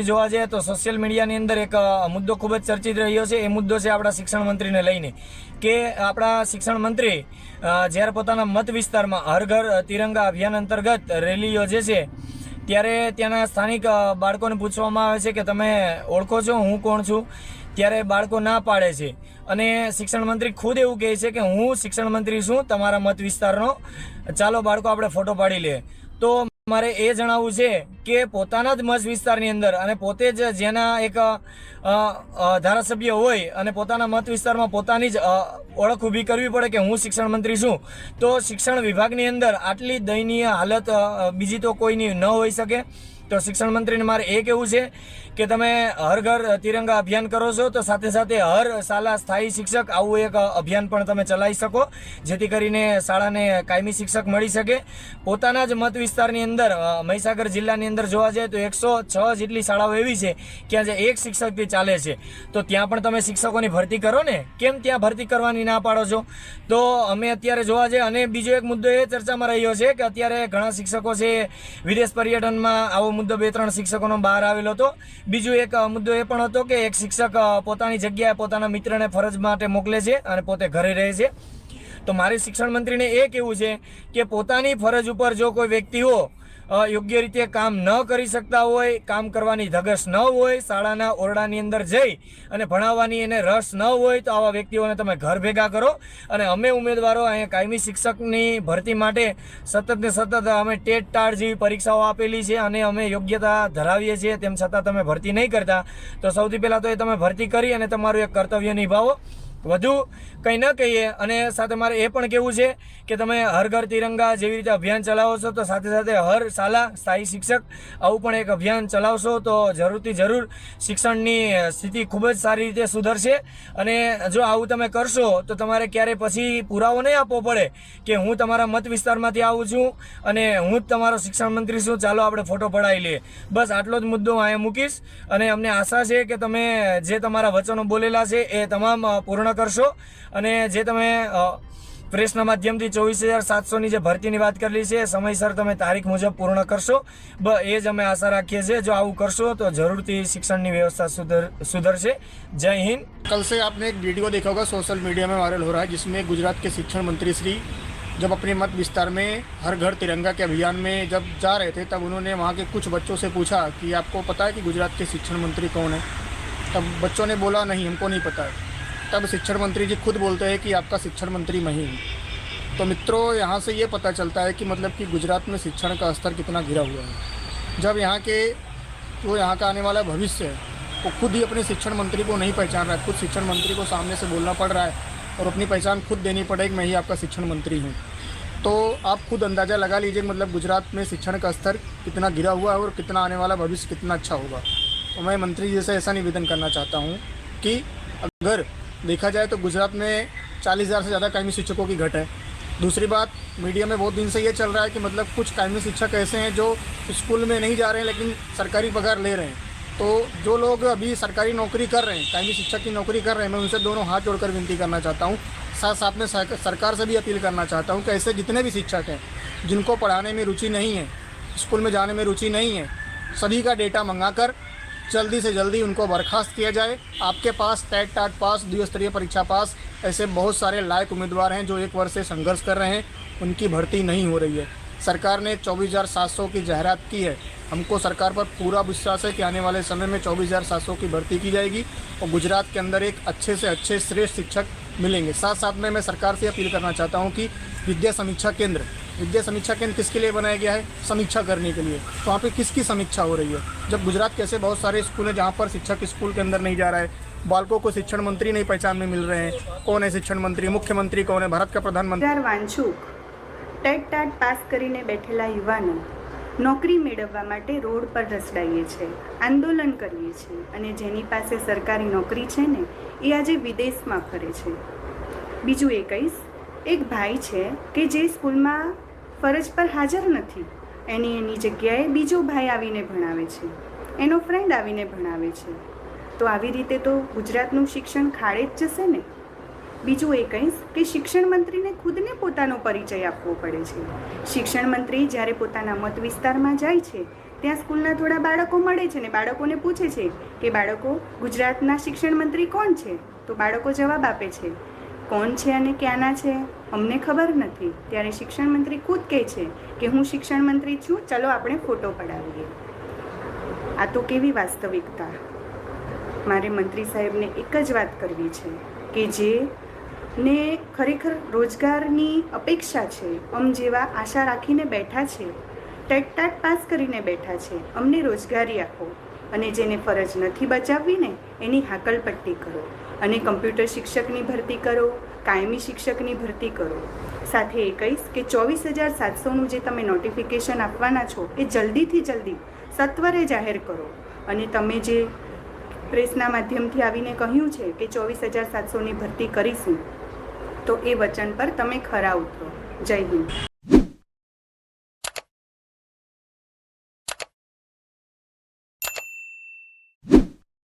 જોવા જઈએ તો સોશિયલ મીડિયાની અંદર એક મુદ્દો ખૂબ જ ચર્ચિત રહ્યો છે. એ મુદ્દો છે આપણા શિક્ષણ મંત્રીને લઈને કે આપણા શિક્ષણ મંત્રી જ્યારે પોતાના મત વિસ્તારમાં હર ઘર તિરંગા અભિયાન અંતર્ગત રેલી યોજે છે, ત્યારે ત્યાંના સ્થાનિક બાળકોને પૂછવામાં આવે છે કે તમે ઓળખો છો, હું કોણ છું? ત્યારે બાળકો ના પાડે છે. અને શિક્ષણ મંત્રી ખુદ એવું કહે છે કે હું શિક્ષણ મંત્રી છું, તમારા મત વિસ્તારનો. ચાલો બાળકો, આપણે ફોટો પાડી લઈએ. તો મારે એ જણાવવું છે કે પોતાના જ મત વિસ્તારની અંદર અને પોતે જ જેના એક ધારાસભ્ય હોય અને પોતાના મત વિસ્તારમાં પોતાની જ ઓળખ ઊભી કરવી પડે કે હું શિક્ષણ મંત્રી છું, તો શિક્ષણ વિભાગની અંદર આટલી દયનીય હાલત બીજી તો કોઈની ન હોઈ શકે. તો શિક્ષણ મંત્રીને મારે એ કહેવું છે કે તમે હર ઘર તિરંગા અભિયાન કરો છો, તો સાથે સાથે હર શાળા સ્થાયી શિક્ષક આવું એક અભિયાન પણ તમે ચલાવી શકો, જેથી કરીને શાળાને કાયમી શિક્ષક મળી શકે. પોતાના જ મત વિસ્તારની અંદર મહીસાગર જિલ્લાની અંદર જોવા જઈએ તો એકસો છ જેટલી શાળાઓ એવી છે કે જે એક શિક્ષકથી ચાલે છે. તો ત્યાં પણ તમે શિક્ષકોની ભરતી કરો ને? કેમ ત્યાં ભરતી કરવાની ના પાડો છો? તો અમે અત્યારે જોવા જઈએ, અને બીજો એક મુદ્દો એ ચર્ચામાં રહ્યો છે કે અત્યારે ઘણા શિક્ષકો છે, વિદેશ પર્યટનમાં આવો મુદ્દો બે ત્રણ શિક્ષકોનો બહાર આવેલો હતો. બીજું એક મુદ્દો એ પણ હતો કે એક શિક્ષક પોતાની જગ્યાએ પોતાના મિત્રને ફરજ માટે મોકલે છે અને પોતે ઘરે રહે છે. તો મારે શિક્ષણ મંત્રીને એ કહેવું છે કે પોતાની ફરજ ઉપર જો કોઈ વ્યક્તિઓ અ, યોગ્ય રીતે કામ ન કરી શકતા હોય, કામ કરવાની ધગશ ન હોય, શાળાના ઓરડાની અંદર જઈ અને ભણાવવાની એને રસ ન હોય, તો આવા વ્યક્તિઓને તમે ઘર ભેગા કરો. અને અમે ઉમેદવારો અહીંયા કાયમી શિક્ષકની ભરતી માટે સતત ને સતત અમે ટેટ ટાળ જેવી પરીક્ષાઓ આપેલી છે અને અમે યોગ્યતા ધરાવીએ છીએ. તેમ છતાં તમે ભરતી નહીં કરતા. તો સૌથી પહેલાં તો એ તમે ભરતી કરી અને તમારું એક કર્તવ્ય નિભાવો. વધુ કંઈ ન કહીએ. અને સાથે મારે એ પણ કહેવું છે કે તમે હર ઘર તિરંગા જેવી રીતે અભિયાન ચલાવો છો તો સાથે સાથે હર શાલા સ્થાયી શિક્ષક આવું પણ એક અભિયાન ચલાવશો તો જરૂરથી જરૂર શિક્ષણની સ્થિતિ ખૂબ જ સારી રીતે સુધરશે. અને જો આવું તમે કરશો તો તમારે ક્યારે પછી પુરાવો નહીં આપવો પડે કે હું તમારા મત વિસ્તારમાંથી આવું છું અને હું જ તમારો શિક્ષણ મંત્રી છું ચાલો આપણે ફોટો પડાવી લઈએ. બસ આટલો જ મુદ્દો અહીંયા મૂકીશ. અને અમને આશા છે કે તમે જે તમારા વચનો બોલેલા છે એ તમામ અ, પૂર્ણ કરશો અને જે તમે અ, પ્રેસના માધ્યમથી ચોવીસ હજાર સાતસોની જે ભરતીની વાત કરેલી છે એ સમયસર તમે તારીખ મુજબ પૂર્ણ કરશો બ એ જ અમે આશા રાખીએ છીએ જો આવું કરશો તો જરૂરથી શિક્ષણની વ્યવસ્થા સુધર સુધરશે જય હિન્દ कल से आपने एक वीडियो देखा होगा सोशल मीडिया में वायरल हो रहा है जिसमें गुजरात के शिक्षण मंत्री श्री जब अपने मत विस्तार में हर घर तिरंगा के अभियान में जब जा रहे थे तब उन्होंने वहाँ के कुछ बच्चों से पूछा कि आपको पता है कि गुजरात के शिक्षण मंत्री कौन है तब बच्चों ने बोला नहीं हमको नहीं पता है तब शिक्षण मंत्री जी खुद बोलते हैं कि आपका शिक्षण मंत्री मैं ही हूँ। तो मित्रों, यहाँ से ये पता चलता है कि मतलब कि गुजरात में शिक्षण का स्तर कितना गिरा हुआ है। जब यहाँ के जो तो यहाँ का आने वाला भविष्य है, वो तो खुद ही अपने शिक्षण मंत्री को नहीं पहचान रहा है, खुद शिक्षण मंत्री को सामने से बोलना पड़ रहा है और अपनी पहचान खुद देनी पड़ेगी मैं ही आपका शिक्षण मंत्री हूँ। तो आप खुद अंदाज़ा लगा लीजिए मतलब गुजरात में शिक्षण का स्तर कितना गिरा हुआ है और कितना आने वाला भविष्य कितना अच्छा होगा। तो मैं मंत्री जी से ऐसा निवेदन करना चाहता हूँ कि अगर देखा जाए तो गुजरात में चालीस हज़ार से ज़्यादा कायमी शिक्षकों की घट है। दूसरी बात, मीडिया में बहुत दिन से ये चल रहा है कि मतलब कुछ कायमी शिक्षक ऐसे हैं जो स्कूल में नहीं जा रहे हैं, लेकिन सरकारी पगार ले रहे हैं। तो जो लोग अभी सरकारी नौकरी कर रहे हैं, कायमी शिक्षक की नौकरी कर रहे हैं, मैं उनसे दोनों हाथ जोड़कर विनती करना चाहता हूँ। साथ साथ में सरकार से भी अपील करना चाहता हूँ कि ऐसे जितने भी शिक्षक हैं, जिनको पढ़ाने में रुचि नहीं है, स्कूल में जाने में रुचि नहीं है, सभी का डेटा मंगाकर जल्दी से जल्दी उनको बर्खास्त किया जाए। आपके पास टैट टाट पास द्विस्तरीय परीक्षा पास ऐसे बहुत सारे लायक उम्मीदवार हैं जो एक वर्ष से संघर्ष कर रहे हैं। उनकी भर्ती नहीं हो रही है। सरकार ने चौबीस की जाहरात की है। हमको सरकार पर पूरा विश्वास है कि आने वाले समय में चौबीस की भर्ती की जाएगी। और गुजरात के अंदर एक अच्छे से अच्छे श्रेष्ठ शिक्षक मिलेंगे साथ साथ में मैं सरकार से अपील करना चाहता हूँ कि विद्या समीक्षा केंद्र विद्या समीक्षा केंद्र किसके लिए बनाया गया है समीक्षा करने के लिए तो वहाँ पे किसकी समीक्षा हो रही है जब गुजरात के ऐसे बहुत सारे स्कूल हैं जहाँ पर शिक्षक स्कूल के अंदर नहीं जा रहा है बालकों को शिक्षण मंत्री नहीं पहचान में मिल रहे हैं कौन है शिक्षण मंत्री मुख्यमंत्री कौन है भारत का प्रधानमंत्री હજાર વાંચુક ટેટ ટાટ પાસ કરીને બેઠેલા યુવાનો નોકરી મેળવવા માટે રોડ પર રસડાઈએ છે, આંદોલન કરીએ છીએ અને જેની પાસે સરકારી નોકરી છે ને, એ આજે વિદેશમાં ફરે છે. બીજું એ કહીશ, એક ભાઈ છે કે જે સ્કૂલમાં ફરજ પર હાજર નથી, એની એની જગ્યાએ બીજો ભાઈ આવીને ભણાવે છે, એનો ફ્રેન્ડ આવીને ભણાવે છે. તો આવી રીતે તો ગુજરાતનું શિક્ષણ ખાડે જ જશે ને? બીજું એ કહીશ કે શિક્ષણ મંત્રીને ખુદને પોતાનો પરિચય આપવો પડે છે. શિક્ષણ મંત્રી જ્યારે પોતાના મત વિસ્તારમાં જાય છે, ત્યાં સ્કૂલના થોડા બાળકો મળે છે ને બાળકોને પૂછે છે કે બાળકો, ગુજરાતના શિક્ષણ મંત્રી કોણ છે? તો બાળકો જવાબ આપે છે, કોણ છે અને ક્યાંના છે? અમને ખબર નથી. ત્યારે શિક્ષણ મંત્રી ખુદ કહે છે કે, હું શિક્ષણ મંત્રી છું, ચલો આપણે ફોટો પડાવીએ. આ તો કેવી વાસ્તવિકતા. મારે મંત્રી સાહેબને એક જ વાત કરવી છે કે જે ને ખરેખર રોજગારની અપેક્ષા છે. અમ જેવા આશા રાખીને બેઠા છે. ટેટ ટાટ પાસ કરીને બેઠા છે. અમને રોજગારી આપો. અને જેને ફરજ નથી બચાવવી ને એની હાકલપટ્ટી કરો. અને કમ્પ્યુટર શિક્ષકની ભરતી કરો. કાયમી શિક્ષકની ભરતી કરો. સાથે એ કહીશ કે ચોવીસ હજાર સાતસોનું જે તમે નોટિફિકેશન આપવાના છો, એ જલ્દીથી જલ્દી સત્વરે જાહેર કરો. અને તમે જે પ્રેસના માધ્યમથી આવીને કહ્યું છે કે ચોવીસ હજાર સાતસોની ભરતી કરીશું. તો એ વચન પર તમે ખરા ઉતરો. જય હિન્દ.